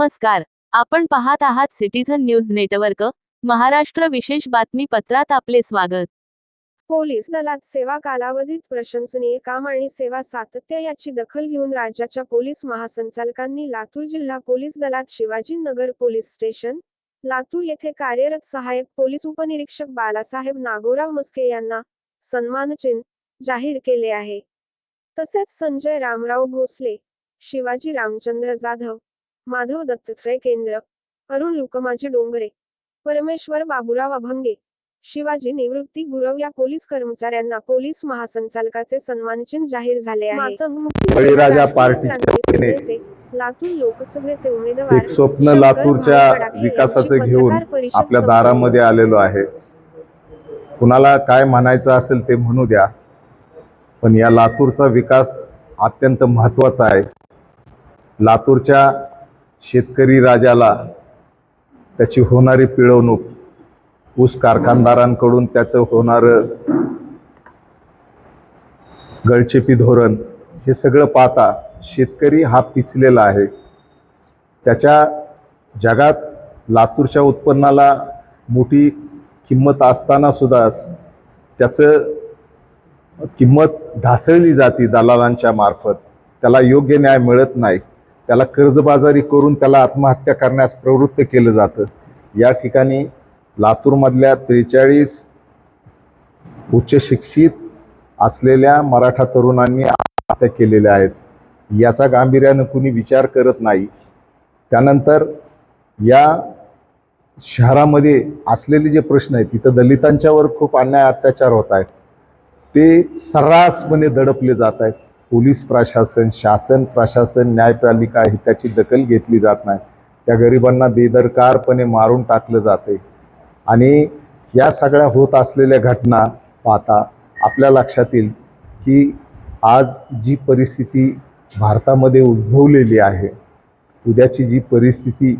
नमस्कार. आपण पाहत आहात सिटीझन न्यूज नेटवर्क महाराष्ट्र विशेष बातमीपत्रात आपले स्वागत. पोलीस दलात सेवा कालावधीत प्रशंसनीय काम आणि सेवा सातत्य याची दखल घेऊन राज्याच्या पोलीस महासंचालकांनी लातूर जिल्हा पोलीस दलात शिवाजी नगर पोलीस स्टेशन लातूर येथे कार्यरत सहाय्यक पोलीस उपनिरीक्षक बालासाहेब नागोराव मस्के यांना सन्मानचिन्ह जाहीर केले आहे. तसेच संजय रामराव भोसले शिवाजी रामचंद्र जाधव माधव दत्तात्रय केंद्र अरुण लुकमाजी डोंगरे परमेश्वर बाबूराव अभंगे शिवाजी निवृत्ती गुरव या पोलीस कर्मचाऱ्यांना पोलीस महासंचालकाचे सन्मानचिन्ह जाहीर झाले आहे. बळीराजा पार्टीच्या वतीने लातूर लोकसभेचे उमेदवार एक स्वप्न लातूरच्या विकासाचं घेऊन आपल्या. दारामध्ये आलेलो आहे. कुणाला काय म्हणायचं असेल ते म्हणू द्या. पण या लातूरचा विकास अत्यंत महत्त्वाचा आहे. लातूरच्या शेतकरी राजाला त्याची होणारी पिळवणूक ऊस कारखानदारांकडून त्याचं होणारं गळचेपी धोरण हे सगळं पाहता शेतकरी हा पिचलेला आहे. त्याच्या जगात लातूरच्या उत्पन्नाला मोठी किंमत असताना सुद्धा त्याचं किंमत ढासळली जाते दलालांच्या मार्फत. त्याला योग्य न्याय मिळत नाही. त्याला कर्जबाजारी करून त्याला आत्महत्या करण्यास प्रवृत्त केलं जातं. या ठिकाणी लातूरमधल्या त्रेचाळीस उच्च शिक्षित असलेल्या मराठा तरुणांनी आत्महत्या केलेल्या आहेत. याचा गांभीर्यानं कुणी विचार करत नाही. त्यानंतर या शहरामध्ये असलेले जे प्रश्न आहेत तिथं दलितांच्यावर खूप अन्याय अत्याचार होत आहेत. ते सर्रासपणे दडपले जात आहेत. पोलीस प्रशासन शासन प्रशासन न्यायपालिका ही त्याची दखल घेतली जात नाही. त्या गरिबांना बेदरकारपणे मारून टाकलं जाते. आणि या सगळ्या होत असलेल्या घटना पाहता आपल्या लक्षात येईल की आज जी परिस्थिती भारतामध्ये उद्भवलेली आहे उद्याची जी परिस्थिती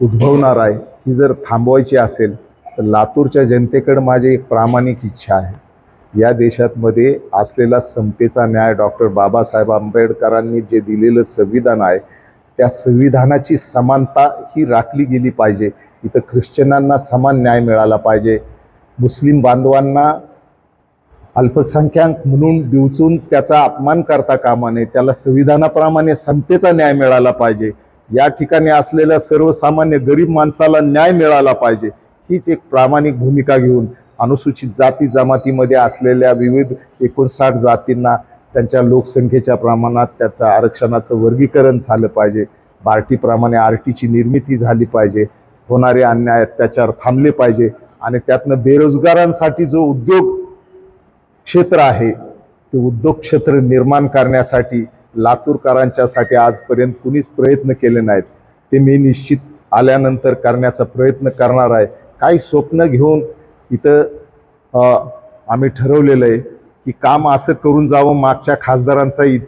उद्भवणार आहे ही जर थांबवायची असेल तर लातूरच्या जनतेकडं माझी एक प्रामाणिक इच्छा आहे. या देशातमध्ये असलेला समतेचा न्याय डॉक्टर बाबासाहेब आंबेडकरांनी जे दिलेलं संविधान आहे त्या संविधानाची समानता ही राखली गेली पाहिजे. इथं ख्रिश्चनांना समान न्याय मिळाला पाहिजे. मुस्लिम बांधवांना अल्पसंख्याक म्हणून डिवचून त्याचा अपमान करता कामा नये. त्याला संविधानाप्रमाणे समतेचा न्याय मिळाला पाहिजे. या ठिकाणी असलेल्या सर्वसामान्य गरीब माणसाला न्याय मिळाला पाहिजे. हीच एक प्रामाणिक भूमिका घेऊन अनुसूचित जाती जमातीमध्ये असलेल्या विविध एकोणसाठ जातींना त्यांच्या लोकसंख्येच्या प्रमाणात त्याचं आरक्षणाचं वर्गीकरण झालं पाहिजे. बार्टीप्रमाणे आर टीची निर्मिती झाली पाहिजे. होणारे अन्याय अत्याचार थांबले पाहिजे. आणि त्यातनं बेरोजगारांसाठी जो उद्योग क्षेत्र आहे ते उद्योग क्षेत्र निर्माण करण्यासाठी लातूरकरांच्यासाठी आजपर्यंत कुणीच प्रयत्न केले नाहीत. ते मी निश्चित आल्यानंतर करण्याचा प्रयत्न करणार आहे. काही स्वप्न घेऊन इथं आम्ही ठरवलेलं आहे की काम असं करून जावं मागच्या खासदारांचा इ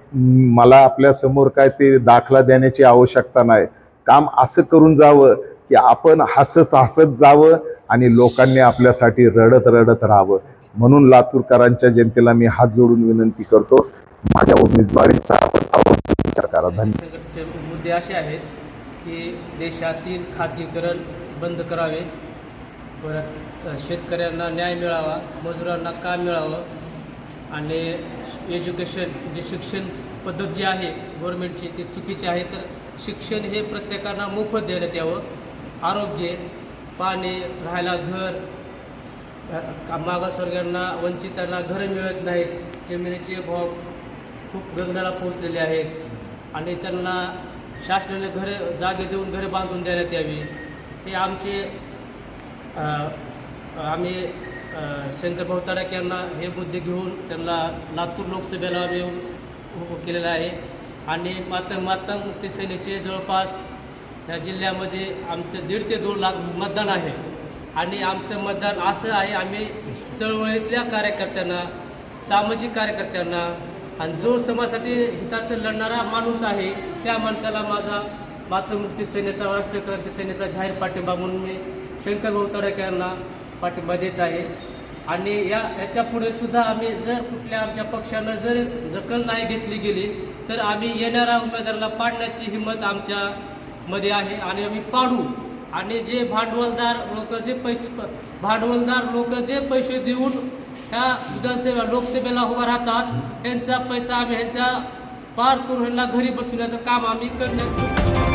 मला आपल्यासमोर काय ते दाखला देण्याची आवश्यकता नाही. काम असं करून जावं की आपण हसत हसत जावं आणि लोकांनी आपल्यासाठी रडत रडत राहावं. म्हणून लातूरकरांच्या जनतेला मी हात जोडून विनंती करतो. माझ्या उमेदवारीचा आपण विचार करा. धन्यवाद. मुद्दे असे आहेत की देशातील खाजगीकरण बंद करावे. परत शेतकऱ्यांना न्याय मिळावा मजुरांना काम मिळावं आणि एज्युकेशन जे शिक्षण पद्धत जी आहे गव्हर्मेंटची ती चुकीची आहे तर शिक्षण हे प्रत्येकांना मोफत देण्यात यावं. आरोग्य पाणी राहायला घर मागासवर्गांना वंचितांना घरं मिळत नाहीत. जमिनीचे भाव खूप गगनाला पोहोचलेले आहेत आणि त्यांना शासनाने घरे जागे देऊन घरे बांधून देण्यात यावी. हे आमचे आम्ही अ, शंकर यांना हे मुद्दे घेऊन त्यांना लातूर लोकसभेला आम्ही केलेला आहे. आणि मातंग मातंग मुक्ती सेनेचे जवळपास या जिल्ह्यामध्ये आमचं दीड ते दोन लाख मतदान आहे. आणि आमचं मतदान असं आहे आम्ही चळवळीतल्या कार्यकर्त्यांना सामाजिक कार्यकर्त्यांना आणि जो समाजासाठी हिताचं लढणारा माणूस आहे त्या माणसाला माझा मातृमुक्ती सेनेचा राष्ट्रीय क्रांती सेनेचा जाहीर पाठिंबा म्हणून मी शंकर भाऊ तडक यांना पाठिंबा देत आहे. आणि या याच्यापुढे सुद्धा आम्ही जर कुठल्या आमच्या पक्षानं जर दखल नाही घेतली गेली तर आम्ही येणाऱ्या उमेदवाराला पाडण्याची हिंमत आमच्यामध्ये आहे आणि आम्ही पाडू. आणि जे भांडवलदार लोक जे पै भांडवलदार लोक जे पैसे देऊन ह्या विधानसभा लोकसभेला उभा राहतात त्यांचा पैसा आम्ही ह्यांच्या पार करून ह्यांना घरी बसवण्याचं काम आम्ही करण्यात